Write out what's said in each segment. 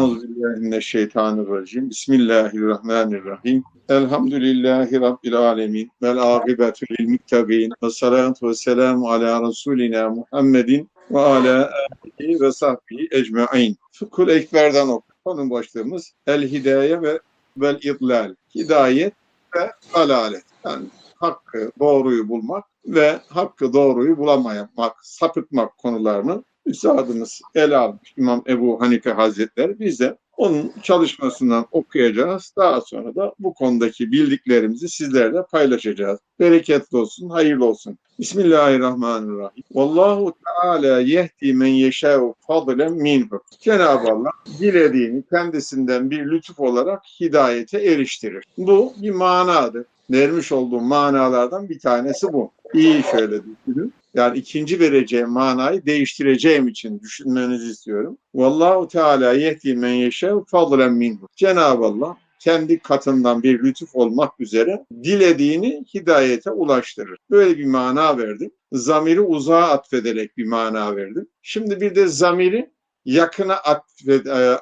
Euzubillahimineşşeytanirracim. Bismillahirrahmanirrahim. Elhamdülillahi Rabbil alemin. Vel akıbetu lil muttaqin. Ve salatu ve selamu ala Resulina Muhammedin ve ala alihi ve sahbihi ecmain. Fıkhul Ekber'den oku. Konu başlığımız El Hidaye ve Vel İdlal. Hidayet ve dalalet. Yani hakkı, doğruyu bulmak ve hakkı, doğruyu bulamamak, sapıtmak konularını Üstadımız ele almış İmam Ebu Hanife Hazretleri. Biz de onun çalışmasından okuyacağız. Daha sonra da bu konudaki bildiklerimizi sizlerle paylaşacağız. Bereketli olsun, hayırlı olsun. Bismillahirrahmanirrahim. Vallahu Teala yehdi men yeşâ'u fadlen minhu. Cenab-ı Allah dilediğini kendisinden bir lütuf olarak hidayete eriştirir. Bu bir manadır. Vermiş olduğum manalardan bir tanesi bu. İyi şöyle düşünün. Yani ikinci vereceğim manayı değiştireceğim için düşünmenizi istiyorum. Vallahu Teala yehdi men yeşâ'u fadlen minhu. Cenab-ı Allah kendi katından bir lütuf olmak üzere dilediğini hidayete ulaştırır. Böyle bir mana verdim. Zamiri uzağa atfederek bir mana verdim. Şimdi bir de zamiri yakına e,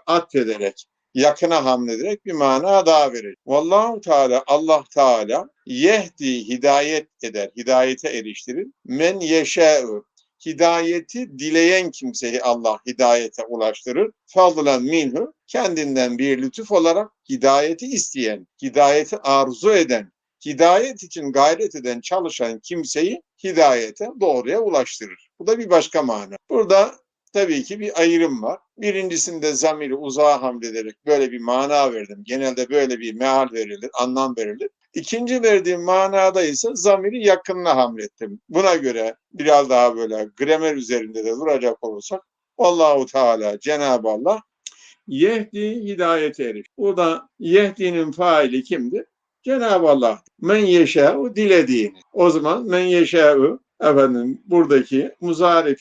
atfederek, yakına hamlederek bir mana daha verir. Vallahu Teala, Allah Teala yehdi hidayet eder, hidayete eriştirir. Men yeşâ'u hidayeti dileyen kimseyi Allah hidayete ulaştırır. Fadlan minhu kendinden bir lütuf olarak hidayeti isteyen, hidayeti arzu eden, hidayet için gayret eden, çalışan kimseyi hidayete doğruya ulaştırır. Bu da bir başka mana. Burada tabii ki bir ayrım var. Birincisinde zamiri uzağa hamlederek böyle bir mana verdim. Genelde böyle bir meal verilir, anlam verilir. İkinci verdiğim manada ise zamiri yakınına hamlettim. Buna göre biraz daha böyle gramer üzerinde de duracak olursak Allahu Teala Cenab-ı Allah Yehdi hidayete eriş. Burada Yehdi'nin faili kimdir? Cenab-ı Allah. Men yeşâ'u dilediğini. O zaman men yeşâ'u efendim buradaki muzari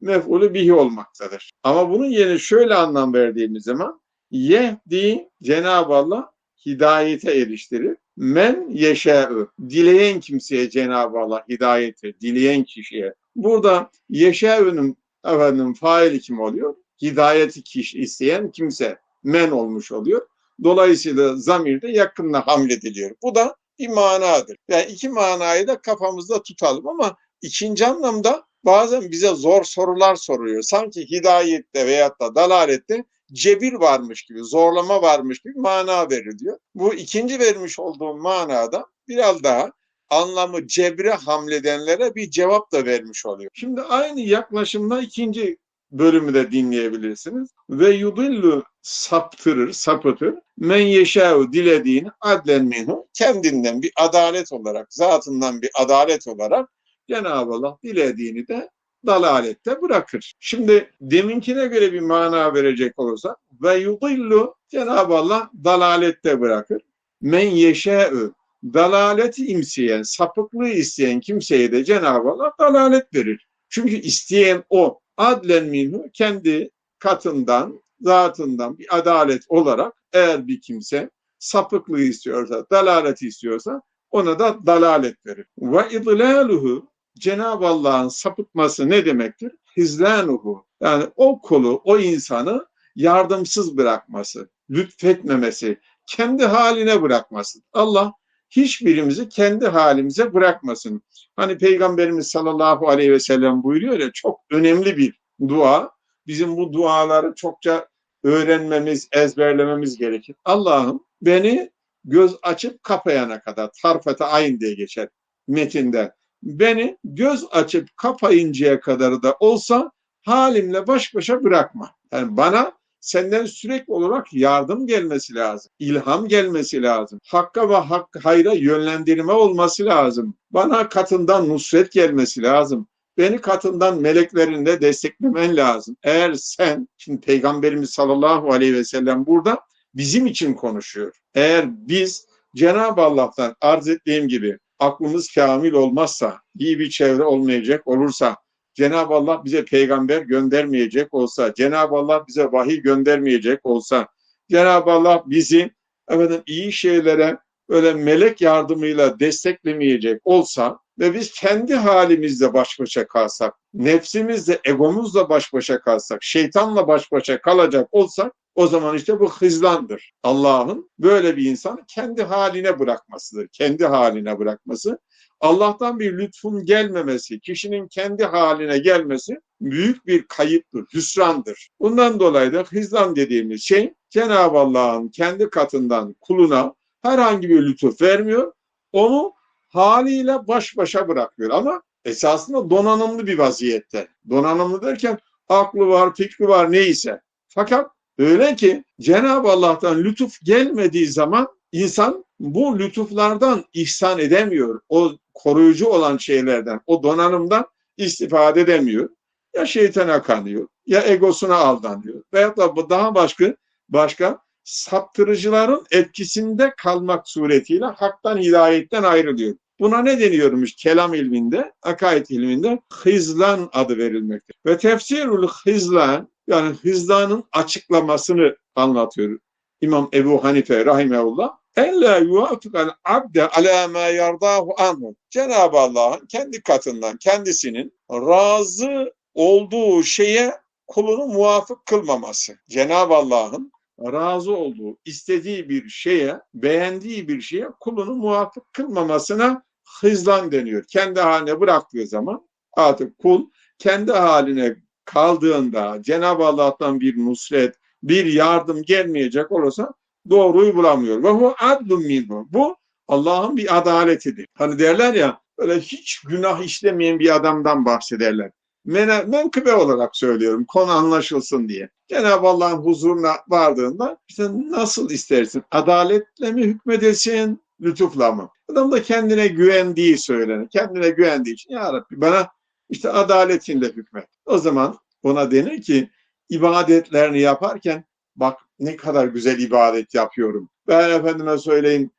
mef'ulü bihi olmaktadır. Ama bunun yerine şöyle anlam verdiğimiz zaman yehdi Cenab-ı Allah hidayete eriştirir. Men yeşâ'ü. Dileyen kimseye Cenab-ı Allah hidayeti, dileyen kişiye. Burada yeşâ'ünün efendim faili kim oluyor? Hidayeti kişi isteyen kimse men olmuş oluyor. Dolayısıyla zamirde yakınla hamlediliyor. Bu da bir manadır. Yani iki manayı da kafamızda tutalım ama ikinci anlamda bazen bize zor sorular soruyor. Sanki hidayette veyahut da dalalette cebir varmış gibi, zorlama varmış gibi mana verir diyor. Bu ikinci vermiş olduğum manada biraz daha anlamı cebre hamledenlere bir cevap da vermiş oluyor. Şimdi aynı yaklaşımla ikinci bölümü de dinleyebilirsiniz. Ve yudillu saptırır, sapıtır. Men yeşâhu dilediğini adlen minhu kendinden bir adalet olarak, zatından bir adalet olarak Cenab-ı Allah dilediğini de dalalette bırakır. Şimdi deminkine göre bir mana verecek olursak ve yudillu Cenab-ı Allah dalalette bırakır. Men yeşâ'ü dalaleti imseyen, sapıklığı isteyen kimseye de Cenab-ı Allah dalalet verir. Çünkü isteyen o adlen minhu kendi katından, zatından bir adalet olarak eğer bir kimse sapıklığı istiyorsa, dalaleti istiyorsa ona da dalalet verir. Ve idlaluhu Cenab-ı Allah'ın sapıtması ne demektir? Hizlanuhu. Yani o kulu, o insanı yardımsız bırakması, lütfetmemesi, kendi haline bırakması. Allah hiçbirimizi kendi halimize bırakmasın. Hani Peygamberimiz sallallahu aleyhi ve sellem buyuruyor ya çok önemli bir dua. Bizim bu duaları çokça öğrenmemiz, ezberlememiz gerekir. Allah'ım beni göz açıp kapayana kadar tarfete ayn diye geçer metinde. Beni göz açıp kapayıncaya kadar da olsa halimle baş başa bırakma. Yani bana senden sürekli olarak yardım gelmesi lazım. ilham gelmesi lazım. Hakka ve hak, hayra yönlendirme olması lazım. Bana katından nusret gelmesi lazım. Beni katından meleklerinde desteklemen lazım. Eğer sen, şimdi Peygamberimiz sallallahu aleyhi ve sellem burada bizim için konuşuyor. Eğer biz Cenab-ı Allah'tan arz ettiğim gibi aklımız kamil olmazsa, iyi bir çevre olmayacak olursa, Cenab-ı Allah bize peygamber göndermeyecek olsa, Cenab-ı Allah bize vahiy göndermeyecek olsa, Cenab-ı Allah bizi efendim, iyi şeylere öyle melek yardımıyla desteklemeyecek olsa ve biz kendi halimizle baş başa kalsak, nefsimizle, egomuzla baş başa kalsak, şeytanla baş başa kalacak olsak, O zaman işte bu hızlandır. Allah'ın böyle bir insanı kendi haline bırakmasıdır. Kendi haline bırakması. Allah'tan bir lütfun gelmemesi, kişinin kendi haline gelmesi büyük bir kayıptır, hüsrandır. Bundan dolayı da hızlan dediğimiz şey Cenab-ı Allah'ın kendi katından kuluna herhangi bir lütuf vermiyor. Onu haliyle baş başa bırakıyor ama esasında donanımlı bir vaziyette. Donanımlı derken aklı var, fikri var neyse. Fakat öyle ki Cenab-ı Allah'tan lütuf gelmediği zaman insan bu lütuflardan ihsan edemiyor. O koruyucu olan şeylerden, o donanımdan istifade edemiyor. Ya şeytana kanıyor, ya egosuna aldanıyor. Veyahut da daha başka başka saptırıcıların etkisinde kalmak suretiyle haktan hidayetten ayrılıyor. Buna ne deniyormuş kelam ilminde, akaid ilminde? Hizlan adı verilmektedir. Ve tefsirul hizlan yani hızlanın açıklamasını anlatıyor İmam Ebu Hanife rahimeullah. Ella yuvafikal abde ala ma yardahu anhu. Cenab-ı Allah'ın kendi katından kendisinin razı olduğu şeye kulunu muvafık kılmaması. Cenab-ı Allah'ın razı olduğu, istediği bir şeye, beğendiği bir şeye kulunu muvafık kılmamasına hızlan deniyor. Kendi haline bıraktığı zaman artık kul kendi haline kaldığında Cenab-ı Allah'tan bir nusret, bir yardım gelmeyecek olursa doğruyu bulamıyor. Ve bu adlun minhu. Bu Allah'ın bir adaletidir. Hani derler ya böyle hiç günah işlemeyen bir adamdan bahsederler. Men menkıbe olarak söylüyorum konu anlaşılsın diye. Cenab-ı Allah'ın huzuruna vardığında işte nasıl istersin? Adaletle mi hükmedesin? Lütufla mı? Adam da kendine güvendiği söylenir. Kendine güvendiği için ya Rabbi bana işte adaletinle hükmet. O zaman ona denir ki ibadetlerini yaparken bak ne kadar güzel ibadet yapıyorum. Ben efendime söyleyeyim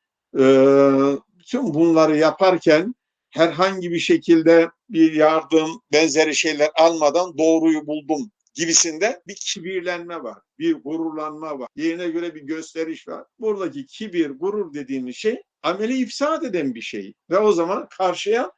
bütün bunları yaparken herhangi bir şekilde bir yardım benzeri şeyler almadan doğruyu buldum gibisinde bir kibirlenme var, bir gururlanma var. Yerine göre bir gösteriş var. Buradaki kibir, gurur dediğimiz şey ameli ifsad eden bir şey. Ve o zaman karşıya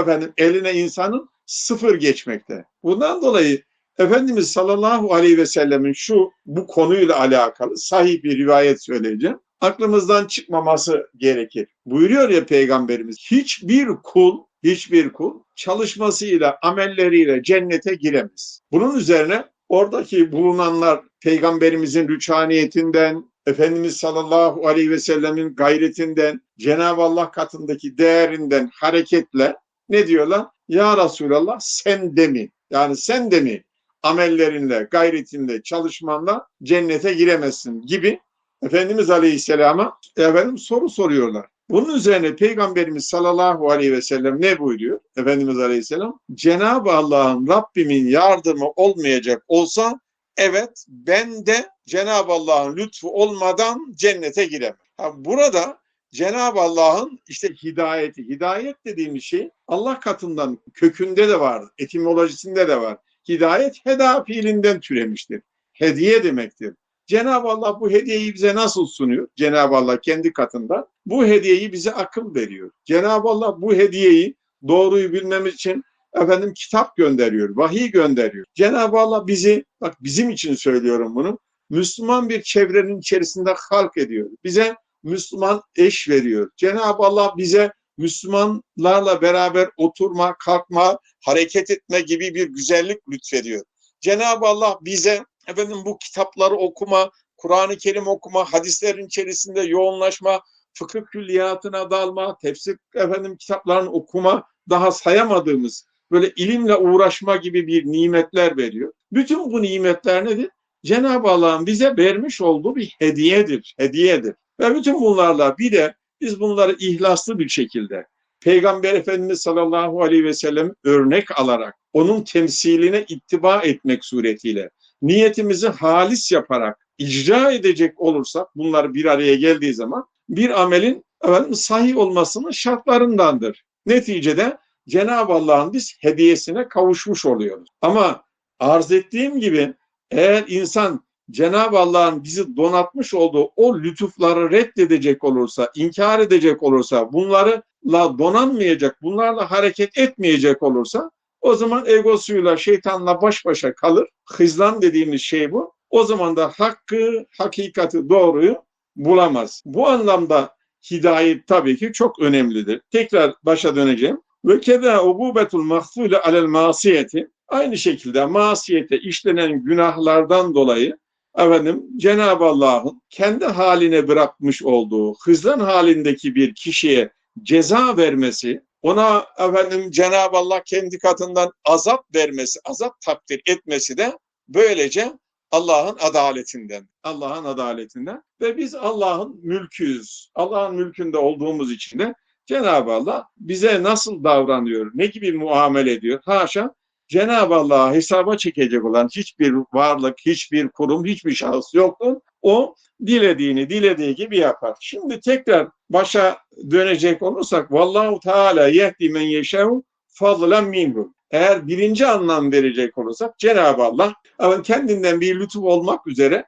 efendim eline insanın sıfır geçmekte. Bundan dolayı Efendimiz sallallahu aleyhi ve sellemin şu bu konuyla alakalı sahih bir rivayet söyleyeceğim. Aklımızdan çıkmaması gerekir. Buyuruyor ya Peygamberimiz hiçbir kul hiçbir kul çalışmasıyla, amelleriyle cennete giremez. Bunun üzerine oradaki bulunanlar Peygamberimizin rüçhaniyetinden, Efendimiz sallallahu aleyhi ve sellemin gayretinden, Cenab-ı Allah katındaki değerinden hareketle ne diyorlar? Ya Resulallah sen de mi? Yani sen de mi amellerinle, gayretinle, çalışmanla cennete giremezsin gibi Efendimiz Aleyhisselam'a efendim soru soruyorlar. Bunun üzerine Peygamberimiz sallallahu aleyhi ve sellem ne buyuruyor? Efendimiz Aleyhisselam Cenab-ı Allah'ın Rabbimin yardımı olmayacak olsa evet ben de Cenab-ı Allah'ın lütfu olmadan cennete giremem. Ha, burada Cenab-ı Allah'ın işte hidayeti, hidayet dediğimiz şey Allah katından kökünde de var, etimolojisinde de var. Hidayet heda fiilinden türemiştir. Hediye demektir. Cenab-ı Allah bu hediyeyi bize nasıl sunuyor? Cenab-ı Allah kendi katından bu hediyeyi bize akıl veriyor. Cenab-ı Allah bu hediyeyi doğruyu bilmemiz için efendim kitap gönderiyor, vahiy gönderiyor. Cenab-ı Allah bizi, bak bizim için söylüyorum bunu, Müslüman bir çevrenin içerisinde halk ediyor. Bize Müslüman eş veriyor. Cenab-ı Allah bize Müslümanlarla beraber oturma, kalkma, hareket etme gibi bir güzellik lütfediyor. Cenab-ı Allah bize efendim bu kitapları okuma, Kur'an-ı Kerim okuma, hadislerin içerisinde yoğunlaşma, fıkıh külliyatına dalma, tefsir efendim kitaplarını okuma, daha sayamadığımız böyle ilimle uğraşma gibi bir nimetler veriyor. Bütün bu nimetler nedir? Cenab-ı Allah'ın bize vermiş olduğu bir hediyedir, hediyedir. Ve bütün bunlarla bir de biz bunları ihlaslı bir şekilde Peygamber Efendimiz sallallahu aleyhi ve sellem örnek alarak onun temsiline ittiba etmek suretiyle niyetimizi halis yaparak icra edecek olursak bunlar bir araya geldiği zaman bir amelin efendim, sahih olmasının şartlarındandır. Neticede Cenab-ı Allah'ın biz hediyesine kavuşmuş oluyoruz. Ama arz ettiğim gibi eğer insan Cenab-ı Allah'ın bizi donatmış olduğu o lütufları reddedecek olursa, inkar edecek olursa, bunlarla donanmayacak, bunlarla hareket etmeyecek olursa o zaman egosuyla, şeytanla baş başa kalır. Hızlan dediğimiz şey bu. O zaman da hakkı, hakikati, doğruyu bulamaz. Bu anlamda hidayet tabii ki çok önemlidir. Tekrar başa döneceğim. Ve keda ugubetul mahsule alel masiyeti aynı şekilde masiyete işlenen günahlardan dolayı efendim Cenab-ı Allah'ın kendi haline bırakmış olduğu hızlan halindeki bir kişiye ceza vermesi, ona efendim Cenab-ı Allah kendi katından azap vermesi, azap takdir etmesi de böylece Allah'ın adaletinden. Allah'ın adaletinden ve biz Allah'ın mülküyüz. Allah'ın mülkünde olduğumuz için de Cenab-ı Allah bize nasıl davranıyor, ne gibi muamele ediyor? Haşa Cenab-ı Allah'a hesaba çekecek olan hiçbir varlık, hiçbir kurum, hiçbir şahıs yoktur. O dilediğini dilediği gibi yapar. Şimdi tekrar başa dönecek olursak Vallahu Teala yehdi men yeşehu fadlen minhu. Eğer birinci anlam verecek olursak Cenab-ı Allah kendinden bir lütuf olmak üzere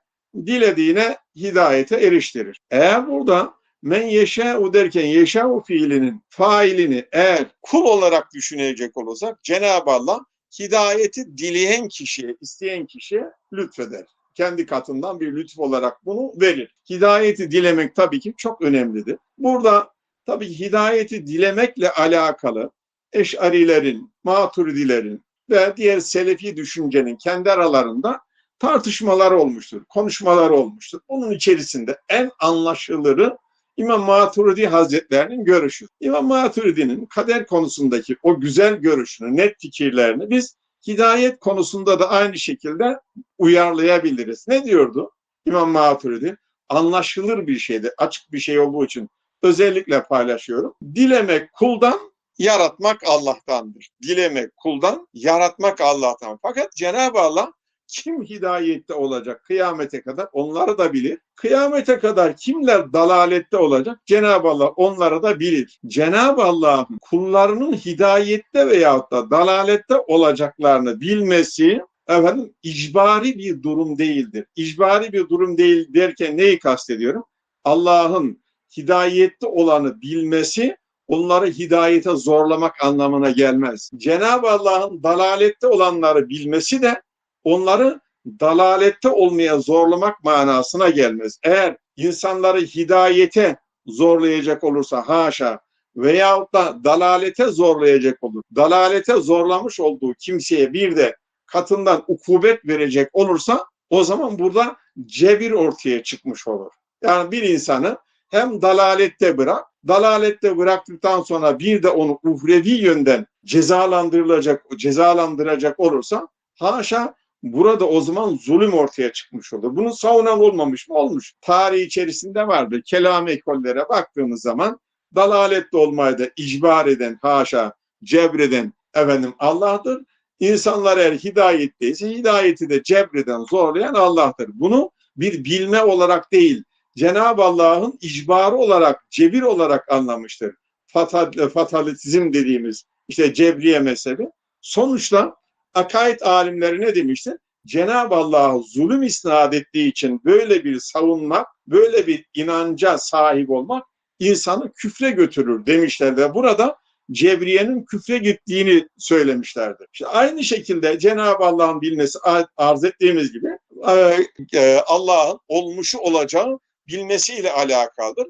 dilediğine hidayete eriştirir. Eğer burada men yeşâ'u derken yeşâ'u fiilinin failini eğer kul olarak düşünecek olursak Cenab-ı Allah hidayeti dileyen kişiye, isteyen kişiye lütfeder. Kendi katından bir lütuf olarak bunu verir. Hidayeti dilemek tabii ki çok önemlidir. Burada tabii hidayeti dilemekle alakalı eşarilerin, maturidilerin ve diğer selefi düşüncenin kendi aralarında tartışmalar olmuştur, konuşmalar olmuştur. Bunun içerisinde en anlaşılırı İmam Maturidi Hazretlerinin görüşü. İmam Maturidi'nin kader konusundaki o güzel görüşünü, net fikirlerini biz hidayet konusunda da aynı şekilde uyarlayabiliriz. Ne diyordu İmam Maturidi? Anlaşılır bir şeydi, açık bir şey olduğu için özellikle paylaşıyorum. Dilemek kuldan, yaratmak Allah'tandır. Dilemek kuldan, yaratmak Allah'tan. Fakat Cenab-ı Allah kim hidayette olacak kıyamete kadar onları da bilir. Kıyamete kadar kimler dalalette olacak Cenab-ı Allah onları da bilir. Cenab-ı Allah'ın kullarının hidayette veyahut da dalalette olacaklarını bilmesi efendim icbari bir durum değildir. İcbari bir durum değil derken neyi kastediyorum? Allah'ın hidayette olanı bilmesi onları hidayete zorlamak anlamına gelmez. Cenab-ı Allah'ın dalalette olanları bilmesi de onları dalalette olmaya zorlamak manasına gelmez. Eğer insanları hidayete zorlayacak olursa haşa veyahut da dalalete zorlayacak olur. Dalalete zorlamış olduğu kimseye bir de katından ukubet verecek olursa o zaman burada cebir ortaya çıkmış olur. Yani bir insanı hem dalalette bırak, dalalette bıraktıktan sonra bir de onu uhrevi yönden cezalandırılacak, cezalandıracak olursa haşa Burada o zaman zulüm ortaya çıkmış olur. Bunun savunan olmamış mı? Olmuş. Tarih içerisinde vardır. Kelam ekollere baktığımız zaman dalalette olmayı da icbar eden, haşa, cebreden efendim Allah'tır. İnsanlar eğer hidayetteyse hidayeti de cebreden, zorlayan Allah'tır. Bunu bir bilme olarak değil, Cenab-ı Allah'ın icbarı olarak, cebir olarak anlamıştır. Fatal, fatalitizm dediğimiz işte cebriye mezhebi. Sonuçta akaid alimleri ne demiştir? Cenab-ı Allah'a zulüm isnat ettiği için böyle bir savunmak, böyle bir inanca sahip olmak insanı küfre götürür demişler ve burada Cebriye'nin küfre gittiğini söylemişlerdir. İşte aynı şekilde Cenab-ı Allah'ın bilmesi arz ettiğimiz gibi e, e, Allah'ın olmuşu olacağı bilmesiyle alakalıdır.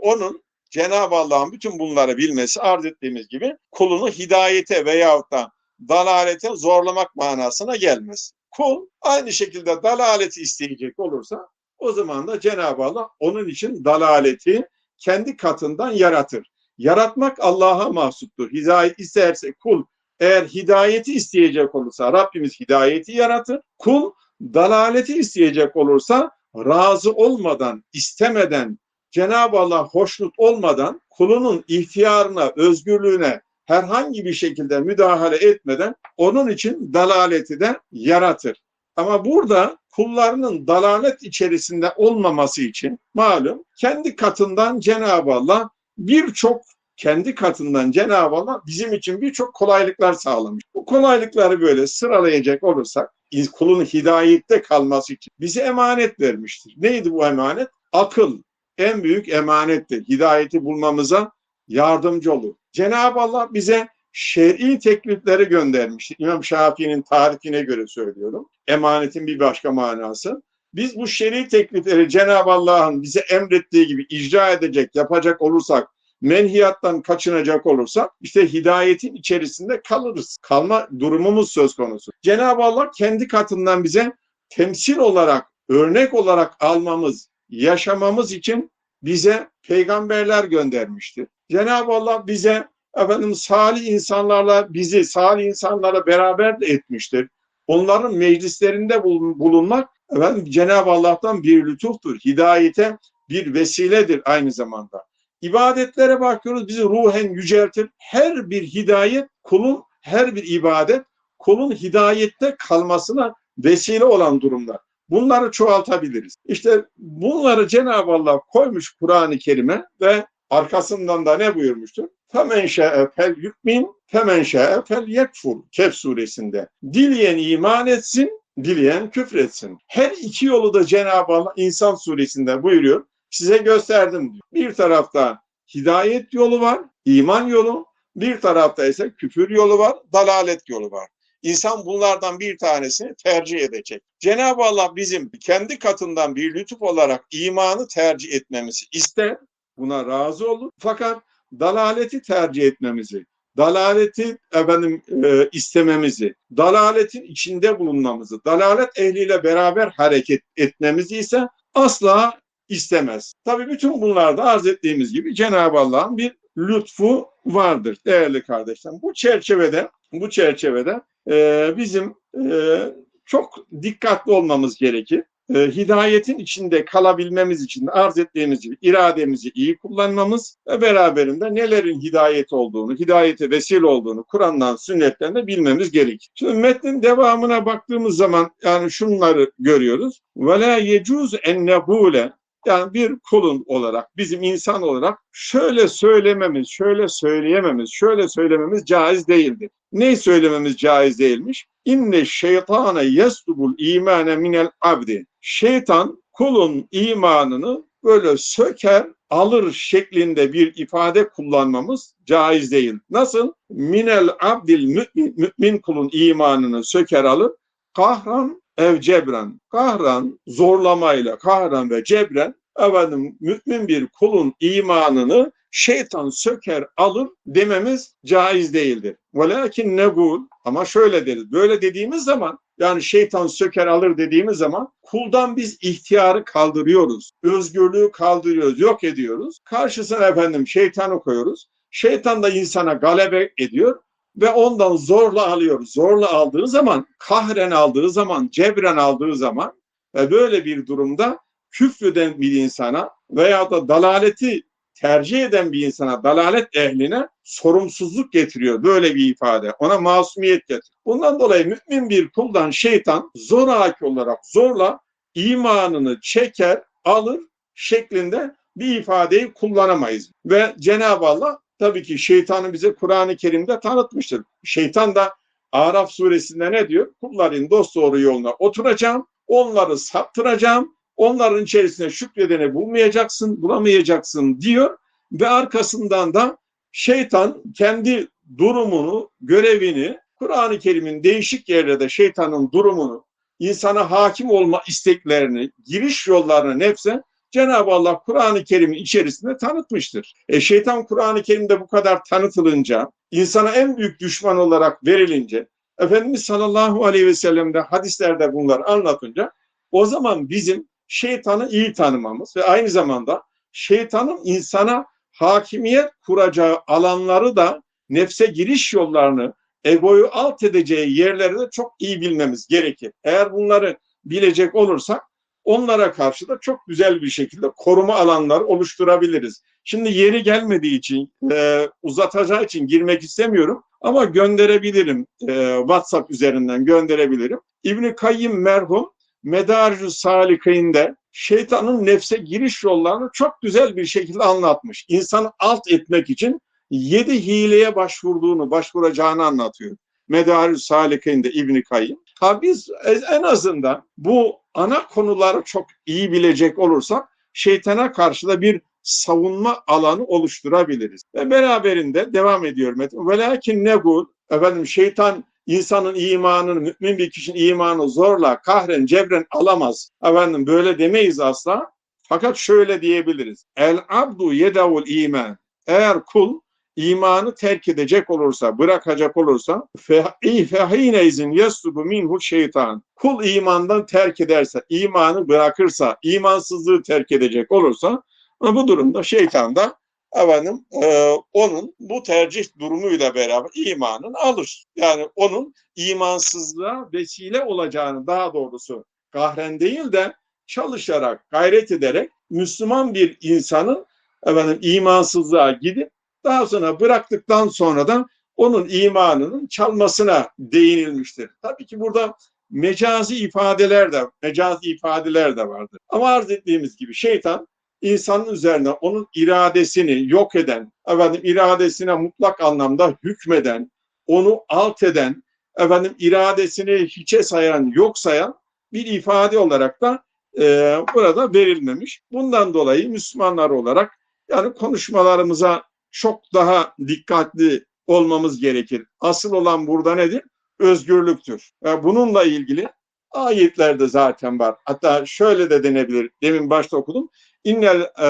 Onun Cenab-ı Allah'ın bütün bunları bilmesi arz ettiğimiz gibi kulunu hidayete veyahut da dalalete zorlamak manasına gelmez. Kul aynı şekilde dalaleti isteyecek olursa o zaman da Cenab-ı Allah onun için dalaleti kendi katından yaratır. Yaratmak Allah'a mahsuptur. Hidayet isterse kul eğer hidayeti isteyecek olursa Rabbimiz hidayeti yaratır. Kul dalaleti isteyecek olursa razı olmadan, istemeden, Cenab-ı Allah hoşnut olmadan kulunun ihtiyarına, özgürlüğüne herhangi bir şekilde müdahale etmeden onun için dalaleti de yaratır. Ama burada kullarının dalalet içerisinde olmaması için malum kendi katından Cenab-ı Allah birçok kendi katından Cenab-ı Allah bizim için birçok kolaylıklar sağlamış. Bu kolaylıkları böyle sıralayacak olursak kulun hidayette kalması için bize emanet vermiştir. Neydi bu emanet? Akıl en büyük emanettir. Hidayeti bulmamıza yardımcı olur. Cenab-ı Allah bize şer'i teklifleri göndermiştir. İmam Şafii'nin tarifine göre söylüyorum. Emanetin bir başka manası. Biz bu şer'i teklifleri Cenab-ı Allah'ın bize emrettiği gibi icra edecek, yapacak olursak, menhiyattan kaçınacak olursak işte hidayetin içerisinde kalırız. Kalma durumumuz söz konusu. Cenab-ı Allah kendi katından bize temsil olarak, örnek olarak almamız, yaşamamız için bize peygamberler göndermiştir. Cenab-ı Allah bize efendim salih insanlarla bizi salih insanlara beraber de etmiştir. Onların meclislerinde bulunmak efendim Cenab-ı Allah'tan bir lütuftur. Hidayete bir vesiledir aynı zamanda. İbadetlere bakıyoruz bizi ruhen yüceltir. Her bir hidayet kulun her bir ibadet kulun hidayette kalmasına vesile olan durumlar. Bunları çoğaltabiliriz. İşte bunları Cenab-ı Allah koymuş Kur'an-ı Kerim'e ve arkasından da ne buyurmuştur? Femen şe'e fel yükmin, femen şe'e fel yekfur. Kehf suresinde. Dileyen iman etsin, dileyen küfretsin. Her iki yolu da Cenab-ı Allah İnsan suresinde buyuruyor. Size gösterdim diyor. Bir tarafta hidayet yolu var, iman yolu. Bir tarafta ise küfür yolu var, dalalet yolu var. İnsan bunlardan bir tanesini tercih edecek. Cenab-ı Allah bizim kendi katından bir lütuf olarak imanı tercih etmemizi ister. Buna razı olur. Fakat dalaleti tercih etmemizi, dalaleti efendim e, istememizi, dalaletin içinde bulunmamızı, dalalet ehliyle beraber hareket etmemizi ise asla istemez. Tabii bütün bunlarda arz ettiğimiz gibi Cenab-ı Allah'ın bir lütfu vardır değerli kardeşlerim. Bu çerçevede bu çerçevede e, bizim e, çok dikkatli olmamız gerekir E, hidayetin içinde kalabilmemiz için de arz ettiğimiz gibi irademizi iyi kullanmamız ve beraberinde nelerin hidayet olduğunu, hidayete vesile olduğunu Kur'an'dan, sünnetten de bilmemiz gerekir. Şimdi metnin devamına baktığımız zaman yani şunları görüyoruz. وَلَا يَجُوزُ اَنْ نَبُولَ yani bir kulun olarak, bizim insan olarak şöyle söylememiz, şöyle söyleyememiz, şöyle söylememiz caiz değildir. Ne söylememiz caiz değilmiş? İnne şeytane yesdubul imane minel abdi. Şeytan kulun imanını böyle söker, alır şeklinde bir ifade kullanmamız caiz değil. Nasıl? Minel abdil mümin, mümin kulun imanını söker alır. Kahran ev cebren. Kahran zorlamayla, kahran ve cebren efendim mümin bir kulun imanını şeytan söker alır dememiz caiz değildir. Velakin negul ama şöyle deriz. Böyle dediğimiz zaman yani şeytan söker alır dediğimiz zaman kuldan biz ihtiyarı kaldırıyoruz. Özgürlüğü kaldırıyoruz, yok ediyoruz. Karşısına efendim şeytanı koyuyoruz. Şeytan da insana galebe ediyor ve ondan zorla alıyor. Zorla aldığı zaman, kahren aldığı zaman, cebren aldığı zaman ve böyle bir durumda küfreden bir insana veya da dalaleti tercih eden bir insana, dalalet ehline sorumsuzluk getiriyor böyle bir ifade. Ona masumiyet getiriyor. Bundan dolayı mümin bir kuldan şeytan zoraki olarak zorla imanını çeker, alır şeklinde bir ifadeyi kullanamayız. Ve Cenab-ı Allah tabii ki şeytanı bize Kur'an-ı Kerim'de tanıtmıştır. Şeytan da Araf suresinde ne diyor? Kulların dost doğru yoluna oturacağım, onları saptıracağım, onların içerisinde şükredeni bulmayacaksın, bulamayacaksın diyor ve arkasından da şeytan kendi durumunu, görevini, Kur'an-ı Kerim'in değişik yerlerde şeytanın durumunu, insana hakim olma isteklerini, giriş yollarını nefse Cenab-ı Allah Kur'an-ı Kerim'in içerisinde tanıtmıştır. E şeytan Kur'an-ı Kerim'de bu kadar tanıtılınca, insana en büyük düşman olarak verilince, Efendimiz sallallahu aleyhi ve sellem'de hadislerde bunlar anlatınca o zaman bizim şeytanı iyi tanımamız ve aynı zamanda şeytanın insana hakimiyet kuracağı alanları da nefse giriş yollarını, egoyu alt edeceği yerleri de çok iyi bilmemiz gerekir. Eğer bunları bilecek olursak onlara karşı da çok güzel bir şekilde koruma alanları oluşturabiliriz. Şimdi yeri gelmediği için, e, uzatacağı için girmek istemiyorum ama gönderebilirim. E, WhatsApp üzerinden gönderebilirim. İbni Kayyim merhum Medarcü Salikinde şeytanın nefse giriş yollarını çok güzel bir şekilde anlatmış. İnsanı alt etmek için yedi hileye başvurduğunu, başvuracağını anlatıyor. Medarü Salikinde İbni Kayyim. Ha biz en azından bu ana konuları çok iyi bilecek olursak şeytana karşı da bir savunma alanı oluşturabiliriz. Ve beraberinde devam ediyor Metin. Velakin negul efendim şeytan insanın imanını, mümin bir kişinin imanı zorla, kahren, cebren alamaz. Efendim böyle demeyiz asla. Fakat şöyle diyebiliriz. El abdu yedavul iman. Eğer kul imanı terk edecek olursa, bırakacak olursa fehine izin yaslubu minhu şeytan. Kul imandan terk ederse, imanı bırakırsa, imansızlığı terk edecek olursa bu durumda şeytan da efendim e, onun bu tercih durumuyla beraber imanını alır. Yani onun imansızlığa vesile olacağını daha doğrusu kahren değil de çalışarak, gayret ederek Müslüman bir insanın efendim imansızlığa gidip daha sonra bıraktıktan sonra da onun imanının çalmasına değinilmiştir. Tabii ki burada mecazi ifadeler de mecazi ifadeler de vardır. Ama arz ettiğimiz gibi şeytan insanın üzerine onun iradesini yok eden, efendim iradesine mutlak anlamda hükmeden, onu alt eden, efendim iradesini hiçe sayan, yok sayan bir ifade olarak da e, burada verilmemiş. Bundan dolayı Müslümanlar olarak yani konuşmalarımıza çok daha dikkatli olmamız gerekir. Asıl olan burada nedir? Özgürlüktür. Bununla ilgili ayetlerde zaten var. Hatta şöyle de denebilir. Demin başta okudum. İnnel e,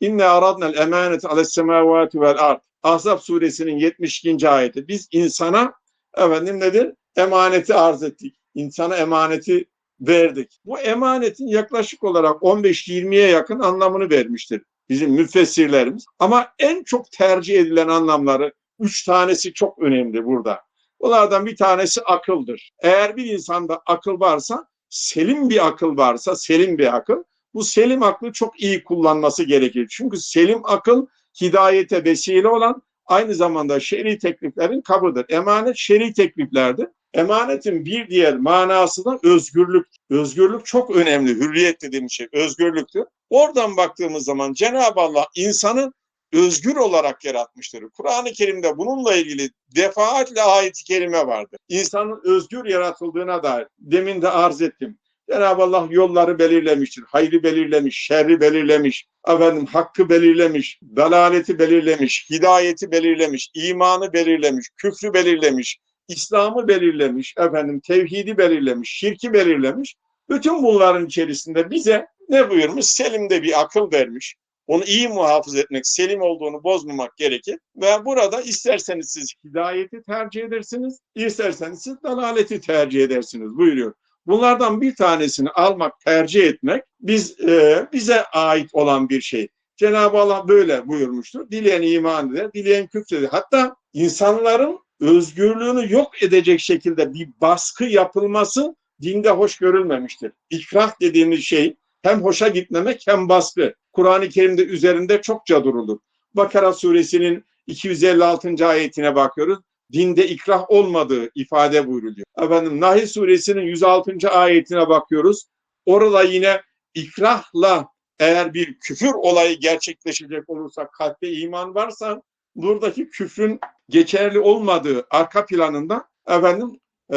inne aradnel emanet ales semavati vel ard. Ahzab suresinin 72. ayeti. Biz insana efendim nedir? Emaneti arz ettik. İnsana emaneti verdik. Bu emanetin yaklaşık olarak 15-20'ye yakın anlamını vermiştir bizim müfessirlerimiz. Ama en çok tercih edilen anlamları üç tanesi çok önemli burada. Bunlardan bir tanesi akıldır. Eğer bir insanda akıl varsa, selim bir akıl varsa, selim bir akıl, bu selim aklı çok iyi kullanması gerekir. Çünkü selim akıl hidayete vesile olan aynı zamanda şer'i tekliflerin kabıdır. Emanet şer'i tekliflerdir. Emanetin bir diğer manası da özgürlük. Özgürlük çok önemli. Hürriyet dediğim şey özgürlüktür. Oradan baktığımız zaman Cenab-ı Allah insanı özgür olarak yaratmıştır. Kur'an-ı Kerim'de bununla ilgili defaatle ayet-i kerime vardır. İnsanın özgür yaratıldığına dair demin de arz ettim. Cenab-ı Allah yolları belirlemiştir. Hayrı belirlemiş, şerri belirlemiş, efendim hakkı belirlemiş, dalaleti belirlemiş, hidayeti belirlemiş, imanı belirlemiş, küfrü belirlemiş, İslam'ı belirlemiş, efendim tevhidi belirlemiş, şirki belirlemiş. Bütün bunların içerisinde bize ne buyurmuş? Selim'de bir akıl vermiş. Onu iyi muhafaza etmek, selim olduğunu bozmamak gerekir. Ve burada isterseniz siz hidayeti tercih edersiniz, isterseniz siz dalaleti tercih edersiniz buyuruyor. Bunlardan bir tanesini almak, tercih etmek biz e, bize ait olan bir şey. Cenab-ı Allah böyle buyurmuştur. Dileyen iman eder, dileyen küfreder. Hatta insanların özgürlüğünü yok edecek şekilde bir baskı yapılması dinde hoş görülmemiştir. İkrah dediğimiz şey hem hoşa gitmemek hem baskı. Kur'an-ı Kerim'de üzerinde çokça durulur. Bakara suresinin 256. ayetine bakıyoruz. Dinde ikrah olmadığı ifade buyruluyor. Efendim Nahil suresinin 106. ayetine bakıyoruz. Orada yine ikrahla eğer bir küfür olayı gerçekleşecek olursa kalpte iman varsa buradaki küfrün geçerli olmadığı arka planında efendim e,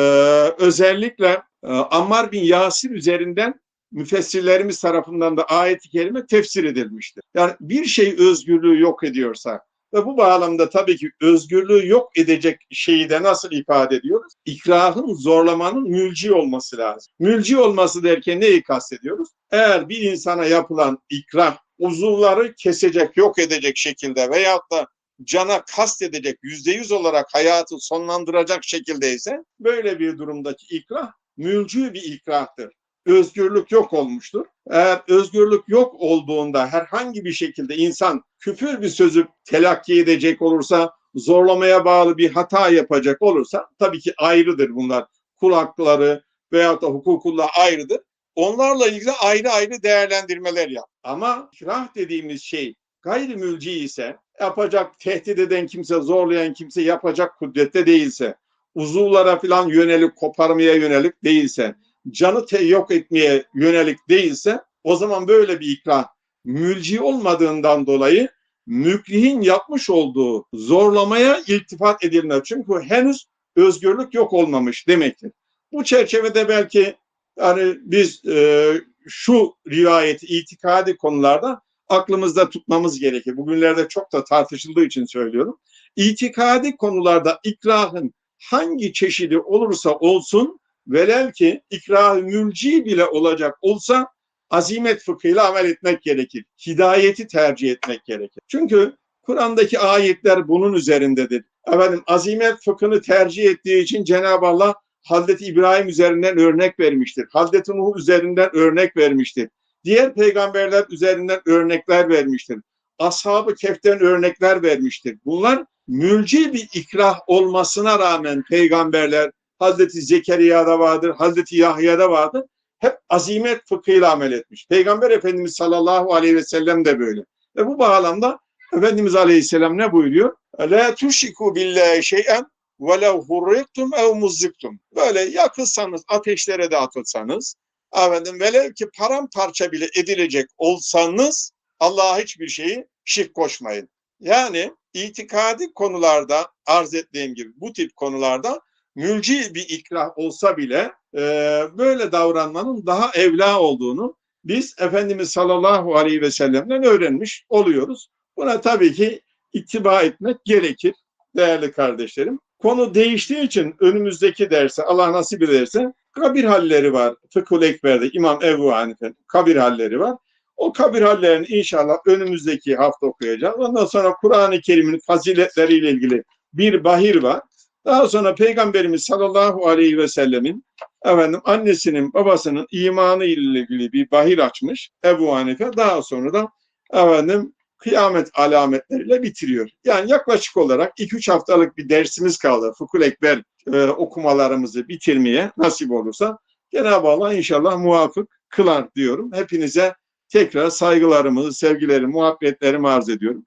özellikle e, Ammar bin Yasir üzerinden müfessirlerimiz tarafından da ayet-i kerime tefsir edilmiştir. Yani bir şey özgürlüğü yok ediyorsa ve bu bağlamda tabii ki özgürlüğü yok edecek şeyi de nasıl ifade ediyoruz? İkrahın, zorlamanın mülci olması lazım. Mülci olması derken neyi kastediyoruz? Eğer bir insana yapılan ikrah uzuvları kesecek, yok edecek şekilde veyahut da cana kast edecek, yüzde yüz olarak hayatı sonlandıracak şekilde ise böyle bir durumdaki ikrah mülcü bir ikrahtır özgürlük yok olmuştur. Eğer özgürlük yok olduğunda herhangi bir şekilde insan küfür bir sözü telakki edecek olursa, zorlamaya bağlı bir hata yapacak olursa tabii ki ayrıdır bunlar. Kul hakları veyahut da hukukullah ayrıdır. Onlarla ilgili ayrı ayrı değerlendirmeler yap. Ama ikrah dediğimiz şey gayrimülci ise yapacak, tehdit eden kimse, zorlayan kimse yapacak kudrette değilse, uzuvlara falan yönelik, koparmaya yönelik değilse, canı te yok etmeye yönelik değilse o zaman böyle bir ikrah mülci olmadığından dolayı mükrihin yapmış olduğu zorlamaya iltifat edilmez. Çünkü henüz özgürlük yok olmamış demektir. Bu çerçevede belki yani biz e, şu rivayeti itikadi konularda aklımızda tutmamız gerekir. Bugünlerde çok da tartışıldığı için söylüyorum. İtikadi konularda ikrahın hangi çeşidi olursa olsun velev ki ikrah mülci bile olacak olsa azimet fıkhıyla amel etmek gerekir. Hidayeti tercih etmek gerekir. Çünkü Kur'an'daki ayetler bunun üzerindedir. Efendim azimet fıkhını tercih ettiği için Cenab-ı Allah Hazreti İbrahim üzerinden örnek vermiştir. Hazreti Nuh üzerinden örnek vermiştir. Diğer peygamberler üzerinden örnekler vermiştir. Ashab-ı Kehf'ten örnekler vermiştir. Bunlar mülci bir ikrah olmasına rağmen peygamberler Hazreti Zekeriya'da vardır, Hazreti Yahya'da vardır. Hep azimet fıkhıyla amel etmiş. Peygamber Efendimiz sallallahu aleyhi ve sellem de böyle. Ve bu bağlamda Efendimiz aleyhisselam ne buyuruyor? La tuşiku billahi şey'en velev hurriktum ev muzziktum. Böyle yakılsanız, ateşlere de atılsanız, efendim velev ki paramparça bile edilecek olsanız Allah'a hiçbir şeyi şirk koşmayın. Yani itikadi konularda arz ettiğim gibi bu tip konularda mülci bir ikrah olsa bile e, böyle davranmanın daha evla olduğunu biz Efendimiz sallallahu aleyhi ve sellem'den öğrenmiş oluyoruz. Buna tabii ki ittiba etmek gerekir değerli kardeşlerim. Konu değiştiği için önümüzdeki derse Allah nasip ederse kabir halleri var. Fıkhul Ekber'de İmam Ebu Hanife'nin kabir halleri var. O kabir hallerini inşallah önümüzdeki hafta okuyacağız. Ondan sonra Kur'an-ı Kerim'in faziletleriyle ilgili bir bahir var. Daha sonra Peygamberimiz sallallahu aleyhi ve sellemin efendim annesinin babasının imanı ile ilgili bir bahir açmış Ebu Hanife. Daha sonra da efendim kıyamet alametleriyle bitiriyor. Yani yaklaşık olarak 2-3 haftalık bir dersimiz kaldı. Fıkhul Ekber e, okumalarımızı bitirmeye nasip olursa Cenab-ı Allah inşallah muvafık kılar diyorum. Hepinize tekrar saygılarımızı, sevgilerimi, muhabbetlerimi arz ediyorum.